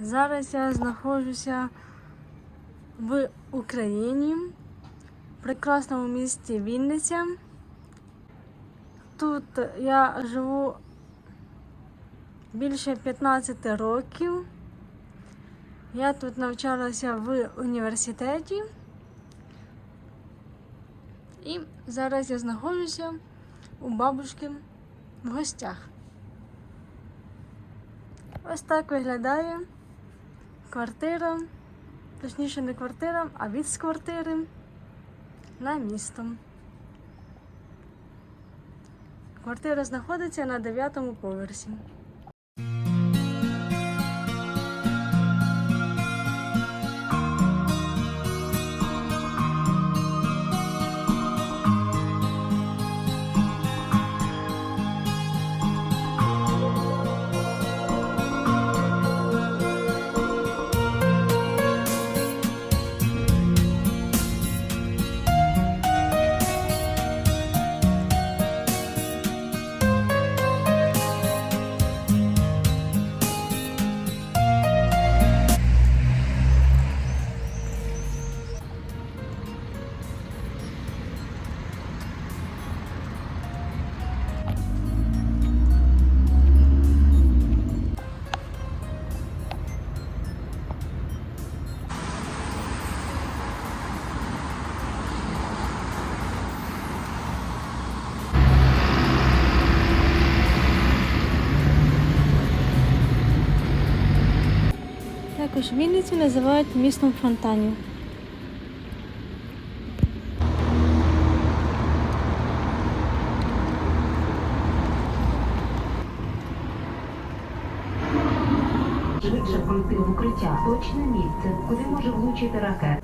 Зараз я знаходжуся в Україні, в прекрасному місті Вінниця. Тут я живу більше 15 років. Я тут навчалася в університеті. І зараз я знаходжуся у бабушки в гостях. Ось так виглядає квартира, точніше не квартира, а від з квартири на місто. Квартира знаходиться на 9 поверсі. Також Вінницю називають містом фонтанів. Швидше пройти в укриття точне місце, куди може влучити ракета.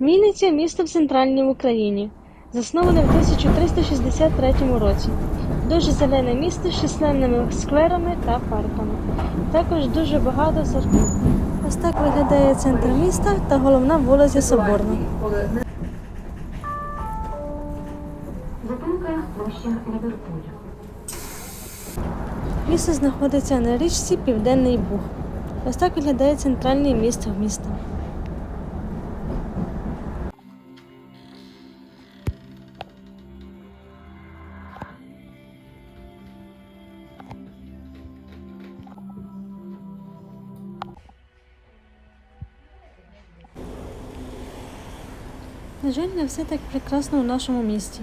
Вінниця місто в центральній Україні, засноване в 1363 році. Дуже зелене місто з численними скверами та парками. Також дуже багато церков. Ось так виглядає центр міста та головна вулиця Соборна. Зупинка площа Ліверпуль. Місто знаходиться на річці Південний Буг. Ось так виглядає центральне місто міста. На жаль, не все так прекрасно у нашому місті.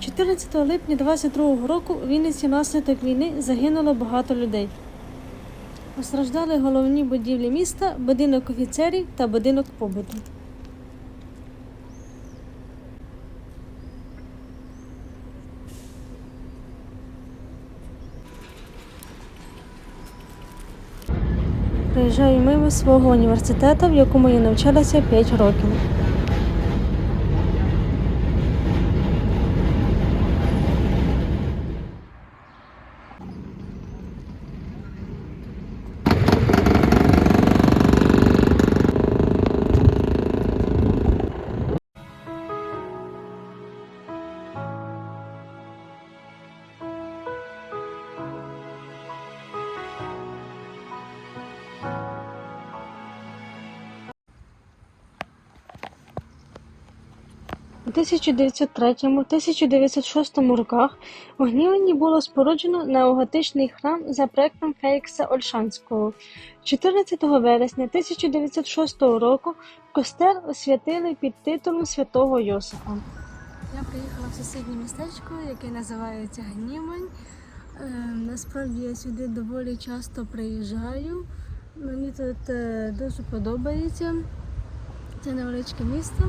14 липня 22 року у Вінниці внаслідок війни загинуло багато людей. Постраждали головні будівлі міста, будинок офіцерів та будинок побуту. Приїжджаю мимо свого університету, в якому я навчалася 5 років. У 1903-1906 роках у Гнівані було споруджено неоготичний храм за проектом Фелікса Ольшанського. 14 вересня 1906 року костел освятили під титулом святого Йосифа. Я приїхала в сусіднє містечко, яке називається Гнівань. Е, насправді я сюди доволі часто приїжджаю. Мені тут е, дуже подобається. Це невеличке місто.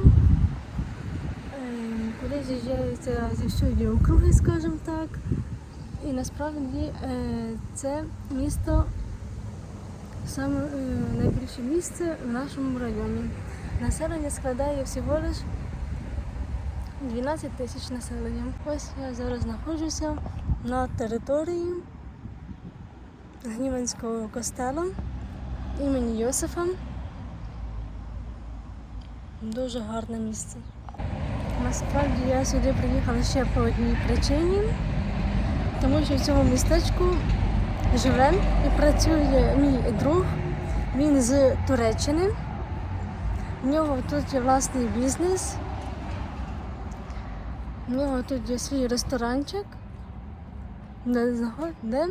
Куди з'їжджаються зі всюди округи, скажімо так. І насправді е, це місто саме е, найбільше місце в нашому районі. Населення складає всього лиш 12 тисяч населення. Ось я зараз знаходжуся на території Гніванського костелу імені Йосифа. Дуже гарне місце. Насправді я сюди приїхала ще по одній причині, тому що в цьому містечку живе і працює мій друг. Він з Туреччини. В нього тут є власний бізнес. В нього тут є свій ресторанчик, де,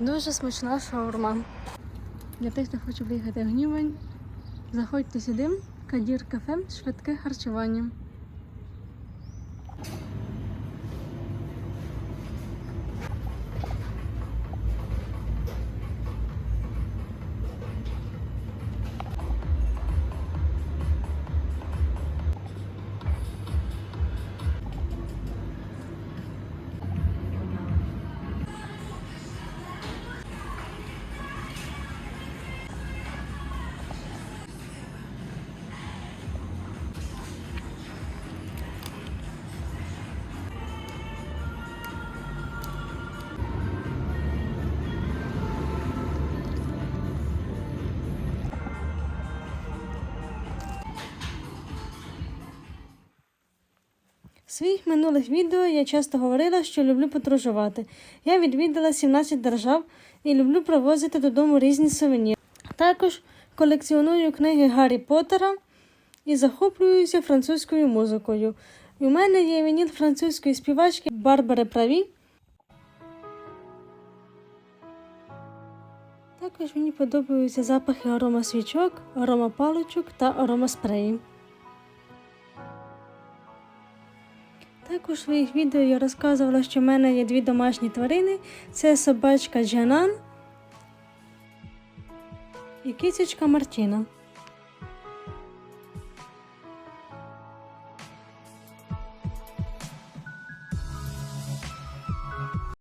дуже смачна шаурма. Для тих, хто хоче приїхати в Гнівань, заходьте сюди, Кадір кафе, швидке харчування. В своїх минулих відео я часто говорила, що люблю подорожувати. Я відвідала 17 держав і люблю привозити додому різні сувеніри. Також колекціоную книги Гаррі Поттера і захоплююся французькою музикою. І у мене є вініл французької співачки Барбари Праві. Також мені подобаються запахи арома свічок, арома паличок та арома спреї. Також в своїх відео я розказувала, що в мене є дві домашні тварини: це собачка Джанан і кисечка Мартіна.